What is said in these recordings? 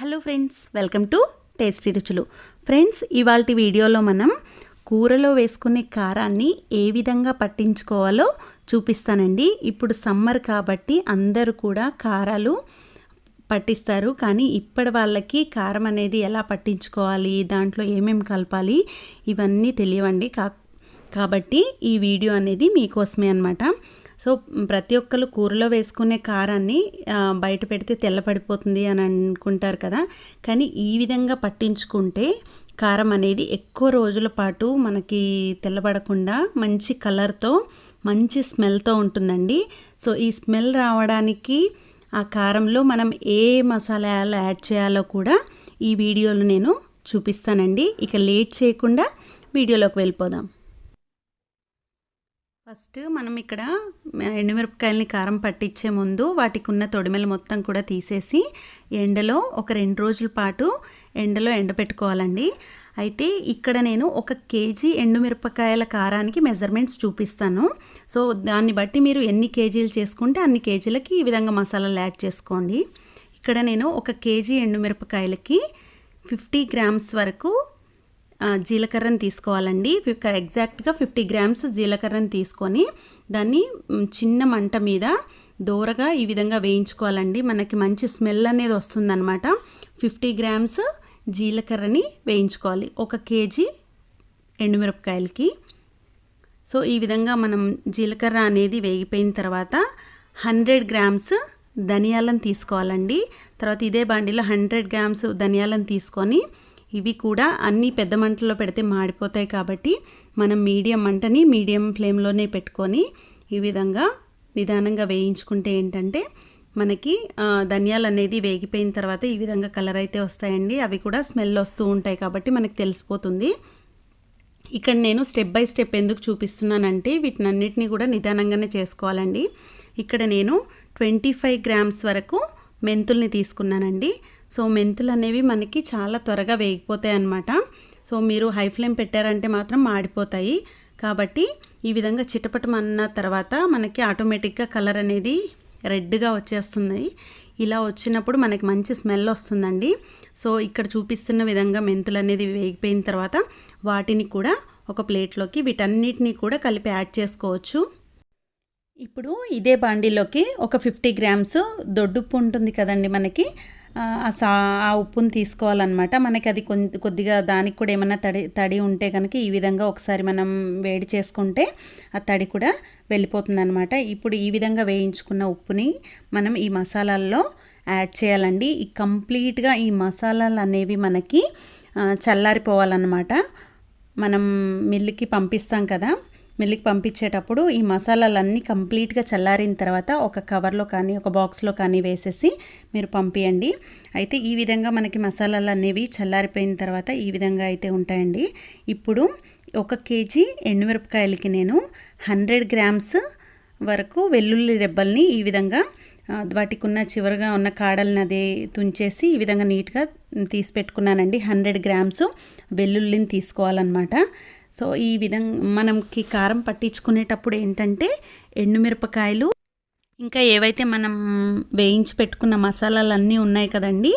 Hello friends welcome to tasty రుచులు. Friends ఇవాళ వీడియోలో మనం కూరలో వేసుకునే కారాన్ని ఏ విధంగా పట్టించుకోవాలో చూపిస్తానండి. ఇప్పుడు సమ్మర్ కాబట్టి అందరూ కూడా కారాలు పట్టిస్తారు. కానీ ఇప్పటి వాళ్ళకి కారం అనేది ఎలా పట్టించుకోవాలి దాంట్లో ఏమేమి కలపాలి ఇవన్నీ తెలియవండి. కా కాబట్టి ఈ వీడియో అనేది మీకోసమే అనమాట సో ప్రతి ఒక్కరు కూరలో వేసుకునే కారాన్ని బయట పెడితే తెల్లపడిపోతుంది అని అనుకుంటారు కదా. కానీ ఈ విధంగా పట్టించుకుంటే కారం అనేది ఎక్కువ రోజుల పాటు మనకి తెల్లబడకుండా మంచి కలర్తో మంచి స్మెల్తో ఉంటుందండి. సో ఈ స్మెల్ రావడానికి ఆ కారంలో మనం ఏ మసాలాలు యాడ్ చేయాలో కూడా ఈ వీడియోలో నేను చూపిస్తానండి. ఇక లేట్ చేయకుండా వీడియోలోకి వెళ్ళిపోదాం. ఫస్ట్ మనం ఇక్కడ ఎండుమిరపకాయలని కారం పట్టించే ముందు వాటికి ఉన్న తొడిమెలు మొత్తం కూడా తీసేసి ఎండలో ఒక రెండు రోజుల పాటు ఎండలో ఎండపెట్టుకోవాలండి. అయితే ఇక్కడ నేను ఒక కేజీ ఎండుమిరపకాయల కారానికి మెజర్మెంట్స్ చూపిస్తాను. సో దాన్ని బట్టి మీరు ఎన్ని కేజీలు చేసుకుంటే అన్ని కేజీలకి ఈ విధంగా మసాలాలు యాడ్ చేసుకోండి. ఇక్కడ నేను ఒక కేజీ ఎండుమిరపకాయలకి ఫిఫ్టీ గ్రామ్స్ వరకు జీలకర్రని తీసుకోవాలండి. ఎగ్జాక్ట్గా ఫిఫ్టీ గ్రామ్స్ జీలకర్రని తీసుకొని దాన్ని చిన్న మంట మీద దూరగా ఈ విధంగా వేయించుకోవాలండి. మనకి మంచి స్మెల్ అనేది వస్తుందన్నమాట. ఫిఫ్టీ గ్రామ్స్ జీలకర్రని వేయించుకోవాలి. ఒక కేజీ ఎండుమిరపకాయలకి. సో ఈ విధంగా మనం జీలకర్ర అనేది వేగిపోయిన తర్వాత హండ్రెడ్ గ్రామ్స్ ధనియాలను తీసుకోవాలండి. తర్వాత ఇదే బాండిలో హండ్రెడ్ గ్రామ్స్ ధనియాలను తీసుకొని ఇవి కూడా అన్ని పెద్ద మంటలో పెడితే మాడిపోతాయి కాబట్టి మనం మీడియం మంటని మీడియం ఫ్లేమ్లోనే పెట్టుకొని ఈ విధంగా నిదానంగా వేయించుకుంటే ఏంటంటే మనకి ధనియాలు అనేది వేగిపోయిన తర్వాత ఈ విధంగా కలర్ అయితే వస్తాయండి. అవి కూడా స్మెల్ వస్తూ ఉంటాయి కాబట్టి మనకు తెలిసిపోతుంది. ఇక్కడ నేను స్టెప్ బై స్టెప్ ఎందుకు చూపిస్తున్నానంటే వీటినన్నిటినీ కూడా నిదానంగానే చేసుకోవాలండి. ఇక్కడ నేను ట్వంటీ ఫైవ్ గ్రామ్స్ వరకు మెంతుల్ని తీసుకున్నానండి. సో మెంతులు అనేవి మనకి చాలా త్వరగా వేగిపోతాయి అన్నమాట. సో మీరు హై ఫ్లేమ్ పెట్టారంటే మాత్రం మాడిపోతాయి. కాబట్టి ఈ విధంగా చిటపటమన్న తర్వాత మనకి ఆటోమేటిక్గా కలర్ అనేది రెడ్గా వచ్చేస్తుంది. ఇలా వచ్చినప్పుడు మనకి మంచి స్మెల్ వస్తుందండి. సో ఇక్కడ చూపిస్తున్న విధంగా మెంతులు అనేది వేగిపోయిన తర్వాత వాటిని కూడా ఒక ప్లేట్లోకి వీటన్నిటిని కూడా కలిపి యాడ్ చేసుకోవచ్చు. ఇప్పుడు ఇదే బాండీలోకి ఒక ఫిఫ్టీ గ్రామ్స్ దొడ్డుప్పు ఉంటుంది కదండి మనకి. సా ఆ ఉప్పుని తీసుకోవాలన్నమాట. మనకి అది కొద్ది కొద్దిగా దానికి కూడా ఏమైనా తడి తడి ఉంటే కనుక ఈ విధంగా ఒకసారి మనం వేడి చేసుకుంటే ఆ తడి కూడా వెళ్ళిపోతుంది అనమాట ఇప్పుడు ఈ విధంగా వేయించుకున్న ఉప్పుని మనం ఈ మసాలాల్లో యాడ్ చేయాలండి. ఈ కంప్లీట్గా ఈ మసాలాలు అనేవి మనకి చల్లారిపోవాలన్నమాట. మనం మిల్లుకి పంపిస్తాం కదా మిల్లికి పంపించేటప్పుడు ఈ మసాలాలన్నీ కంప్లీట్గా చల్లారిన తర్వాత ఒక కవర్లో కానీ ఒక బాక్స్లో కానీ వేసేసి మీరు పంపియండి. అయితే ఈ విధంగా మనకి మసాలాలు అనేవి చల్లారిపోయిన తర్వాత ఈ విధంగా అయితే ఉంటాయండి. ఇప్పుడు ఒక కేజీ ఎండుమిరపకాయలకి నేను హండ్రెడ్ గ్రామ్స్ వరకు వెల్లుల్లి రెబ్బల్ని ఈ విధంగా వాటికి ఉన్న చివరిగా ఉన్న కాడల్ని అదే తుంచేసి ఈ విధంగా నీట్గా తీసి పెట్టుకున్నానండి. హండ్రెడ్ గ్రామ్స్ వెల్లుల్లిని తీసుకోవాలన్నమాట. సో ఈ విధంగా మనకి కారం పట్టించుకునేటప్పుడు ఏంటంటే ఎండుమిరపకాయలు ఇంకా ఏవైతే మనం వేయించి పెట్టుకున్న మసాలాలు అన్నీ ఉన్నాయి కదండి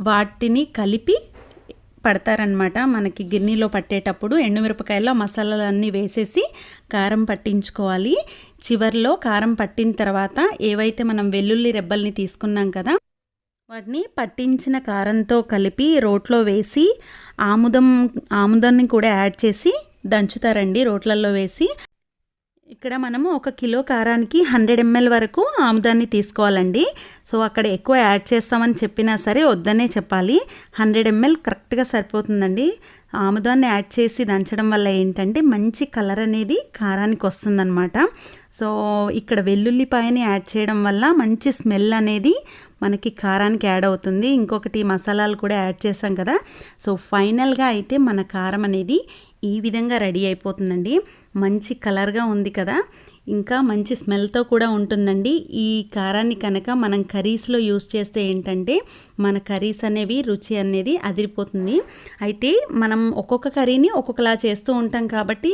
వాటిని కలిపి పడతారనమాట మనకి గిన్నెలో పట్టేటప్పుడు ఎండుమిరపకాయల్లో మసాలాలన్నీ వేసేసి కారం పట్టించుకోవాలి. చివర్లో కారం పట్టిన తర్వాత ఏవైతే మనం వెల్లుల్లి రెబ్బల్ని తీసుకున్నాం కదా వాటిని పట్టించిన కారంతో కలిపి రోట్లో వేసి ఆముదం ఆముదాన్ని కూడా యాడ్ చేసి దంచుతారండి రోట్లలో వేసి. ఇక్కడ మనము ఒక కిలో కారానికి హండ్రెడ్ ఎంఎల్ వరకు ఆముదాన్ని తీసుకోవాలండి. సో అక్కడ ఎక్కువ యాడ్ చేస్తామని చెప్పినా సరే వద్దనే చెప్పాలి. హండ్రెడ్ ఎంఎల్ కరెక్ట్గా సరిపోతుందండి. ఆముదాన్ని యాడ్ చేసి దంచడం వల్ల ఏంటంటే మంచి కలర్ అనేది కారానికి వస్తుందన్నమాట. సో ఇక్కడ వెల్లుల్లిపాయని యాడ్ చేయడం వల్ల మంచి స్మెల్ అనేది మనకి కారానికి యాడ్ అవుతుంది. ఇంకొకటి మసాలాలు కూడా యాడ్ చేసాం కదా. సో ఫైనల్గా అయితే మన కారం అనేది ఈ విధంగా రెడీ అయిపోతుందండి. మంచి కలర్గా ఉంది కదా. ఇంకా మంచి స్మెల్తో కూడా ఉంటుందండి. ఈ కారాన్ని కనుక మనం కర్రీస్లో యూస్ చేస్తే ఏంటంటే మన కర్రీస్ అనేవి రుచి అనేది అదిరిపోతుంది. అయితే మనం ఒక్కొక్క కర్రీని ఒక్కొక్కలా చేస్తూ ఉంటాం కాబట్టి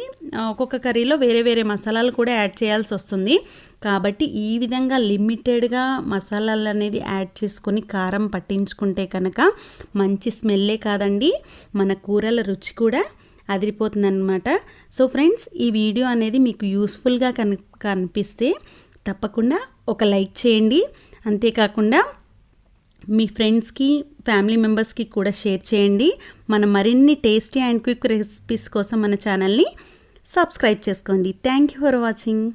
ఒక్కొక్క కర్రీలో వేరే వేరే మసాలాలు కూడా యాడ్ చేయాల్సి వస్తుంది. కాబట్టి ఈ విధంగా లిమిటెడ్గా మసాలాలు అనేది యాడ్ చేసుకొని కారం పట్టించుకుంటే కనుక మంచి స్మెల్లే కాదండి. మన కూరల రుచి కూడా అదిరిపోతుందన్నమాట. సో ఫ్రెండ్స్ ఈ వీడియో అనేది మీకు యూస్ఫుల్గా కని కనిపిస్తే తప్పకుండా ఒక లైక్ చేయండి. అంతేకాకుండా మీ ఫ్రెండ్స్కి ఫ్యామిలీ మెంబర్స్కి కూడా షేర్ చేయండి. మన మరిన్ని టేస్టీ అండ్ క్విక్ రెసిపీస్ కోసం మన ఛానల్ని సబ్స్క్రైబ్ చేసుకోండి. Thank you for watching.